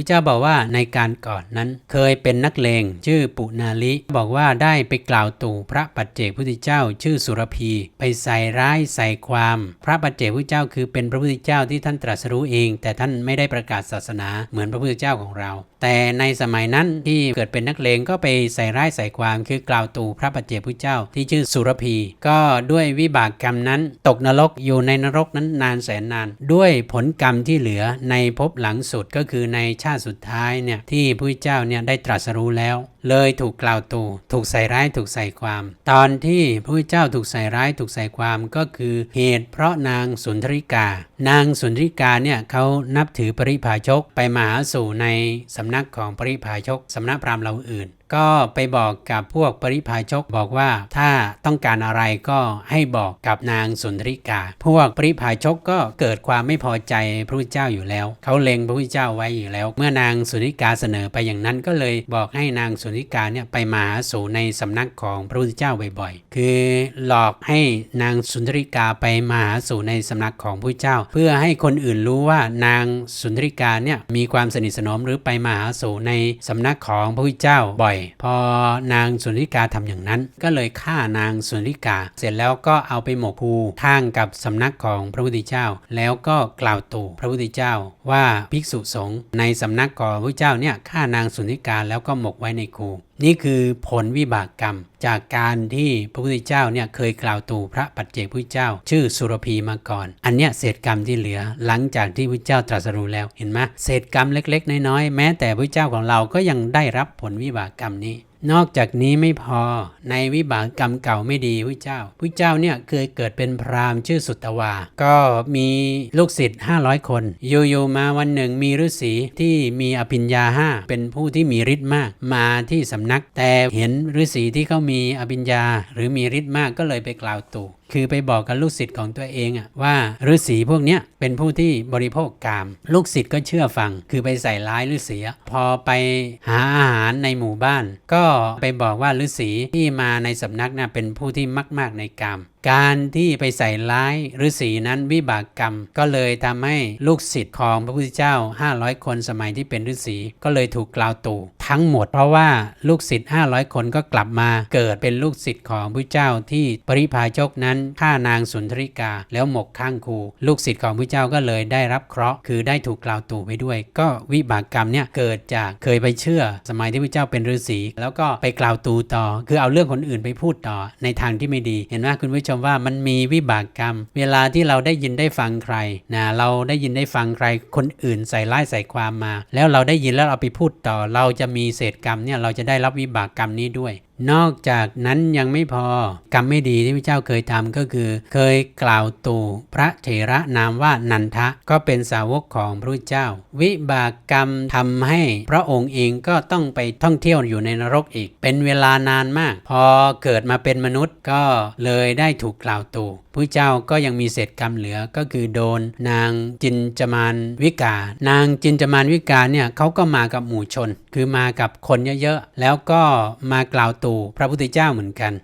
ระเจ้าบอกว่าในการก่อนนั้น เคยเป็นนักเลงชื่อปุนาลิ บอกว่าได้ไปกล่าวตู่พระปัจเจกพุทธเจ้า ชื่อสุรพี ไปใส่ร้ายใส่ความ พระปัจเจกพุทธเจ้าคือเป็นพระพุทธเจ้าที่ท่านตรัสรู้เอง แต่ท่านไม่ได้ประกาศศาสนาเหมือนพระพุทธเจ้าของเรา แต่ในสมัยนั้นที่เกิดเป็นนักเลงก็ไปใส่ร้ายใส่ความ คือกล่าวตู่พระปัจเจกพุทธเจ้า ที่ชื่อสุรพี ก็ด้วยวิบากกรรมนั้น ตกนรกอยู่ในนรกนั้นนานแสนนาน ด้วยผลกรรมที่เหลือในภพหลังสุดก็คือในชาติสุดท้ายเนี่ยที่พระพุทธเจ้าเนี่ยได้ตรัสรู้แล้วเลยถูกกล่าวตู่ถูกใส่ร้ายถูกใส่ความ ตอนที่พระพุทธเจ้าถูกใส่ร้ายถูกใส่ความก็คือเหตุเพราะนางสุนทริกา นางสุนทริกาเนี่ยเขานับถือปริพาชกไปมาหาสู่ในสำนักของปริพาชกสำนักพราหมณ์เราอื่น ก็ไปบอกกับพวกปริพาชกบอกว่าถ้าต้องการอะไรก็ให้บอกกับนางสุนทริกา พวกปริพาชกก็เกิดความไม่พอใจพระพุทธเจ้าอยู่แล้ว เขาเล็งพระพุทธเจ้าไว้อยู่แล้ว เมื่อนางสุนทริกาเสนอไปอย่างนั้นก็เลยบอกให้นางสุนทิกาเนี่ยไปมาหาสู่ในสำนักของพระพุทธเจ้าบ่อยๆ คือหลอกให้นางสุนทริกาไปมาหาสู่ในสำนักของพระพุทธเจ้า เพื่อให้คนอื่นรู้ว่านางสุนทริกาเนี่ยมีความสนิทสนมหรือไปมาหาสู่ในสำนักของพระพุทธเจ้าบ่อย พอนางสุนทริกาทำอย่างนั้น ก็เลยฆ่านางสุนทริกา เสร็จแล้วก็เอาไปหมกภูข้างกับสำนักของพระพุทธเจ้า แล้วก็กล่าวตู่พระพุทธเจ้าว่าภิกษุสงฆ์ในสำนักของพระพุทธเจ้าเนี่ยฆ่านางสุนทริกาแล้วก็หมกไว้ในค cool. นี่คือผลวิบากกรรม จากการที่พระพุทธเจ้าเนี่ยเคยกล่าวตูพระปัจเจกพุทธเจ้า ชื่อสุรพีมาก่อน อันเนี้ยเศษกรรมที่เหลือหลังจากที่พระเจ้าตรัสรู้แล้วเห็นไหมเศษกรรมเล็ก ๆ น้อยๆแม้แต่พระเจ้าของเราก็ยังได้รับผลวิบากกรรมนี้นอกจากนี้ไม่พอในวิบากกรรมเก่าไม่ดีพระเจ้าพระเจ้าเนี่ยเคยเกิดเป็นพราหมณ์ชื่อสุตวา ก็มีลูกศิษย์500 คนอยู่ๆมาวันหนึ่งมีฤาษีที่มีอภิญญาห้าเป็นผู้ที่มีฤทธิ์มาก มาที่สำนัก แต่เห็นฤาษีที่เขามีอภิญญา หรือมีฤทธิ์มากก็เลยไปกล่าวตู่คือไปบอกกับลูกศิษย์ของตัวเองอะว่าฤาษีพวกเนี้ยเป็นผู้ที่บริโภคกาม ลูกศิษย์ก็เชื่อฟัง คือไปใส่ร้ายฤาษีพอไปหาอาหารในหมู่บ้าน ก็ไปบอกว่าฤาษีที่มาในสำนักน่ะเป็นผู้ที่มาก ๆในกามการที่ไปใส่ร้ายฤาษีนั้นวิบากกรรม ก็เลยทำให้ลูกศิษย์ของพระพุทธเจ้า 500 คนสมัยที่เป็นฤาษีก็เลยถูกกล่าวตู่ทั้งหมดเพราะว่าลูกศิษย์500 คนก็กลับมาเกิดเป็นลูกศิษย์ของพระเจ้าที่ปริพาชกนั้นฆ่านางสุนทริกาแล้วหมกข้างคู ลูกศิษย์ของพระเจ้าก็เลยได้รับเคราะห์คือได้ถูกกล่าวตู่ไปด้วย ก็วิบากกรรมเนี่ยเกิดจากเคยไปเชื่อ สมัยที่พระเจ้าเป็นฤาษีแล้วก็ไปกล่าวตู่ต่อ คือเอาเรื่องคนอื่นไปพูดต่อในทางที่ไม่ดีเห็นไหมคุณผู้ชมว่ามันมีวิบากกรรม เวลาที่เราได้ยินได้ฟังใครนะเราได้ยินได้ฟังใครคนอื่นใส่ร้ายใส่ความมา แล้วเราได้ยินแล้วเอาไปพูดต่อ เราจะมีเศษกรรมเนี่ยเราจะได้รับวิบากกรรมนี้ด้วย นอกจากนั้นยังไม่พอกรรมไม่ดีที่พระเจ้าเคยทำก็คือ เคยกล่าวตู่พระเถระนามว่านันทะก็เป็นสาวกของพระเจ้า วิบากกรรมทำให้พระองค์เองก็ต้องไปท่องเที่ยวอยู่ในนรกอีก เป็นเวลานานมาก พอเกิดมาเป็นมนุษย์ก็เลยได้ถูกกล่าวตู่พระเจ้าก็ยังมีเศษกรรมเหลือก็คือโดน นางจินจมานวิกา นางจินจมานวิกาเนี่ยเขาก็มากับหมู่ชน คือมากับคนเยอะๆ แล้วก็มากล่าวตู่พระพุทธเจ้าเหมือนกัน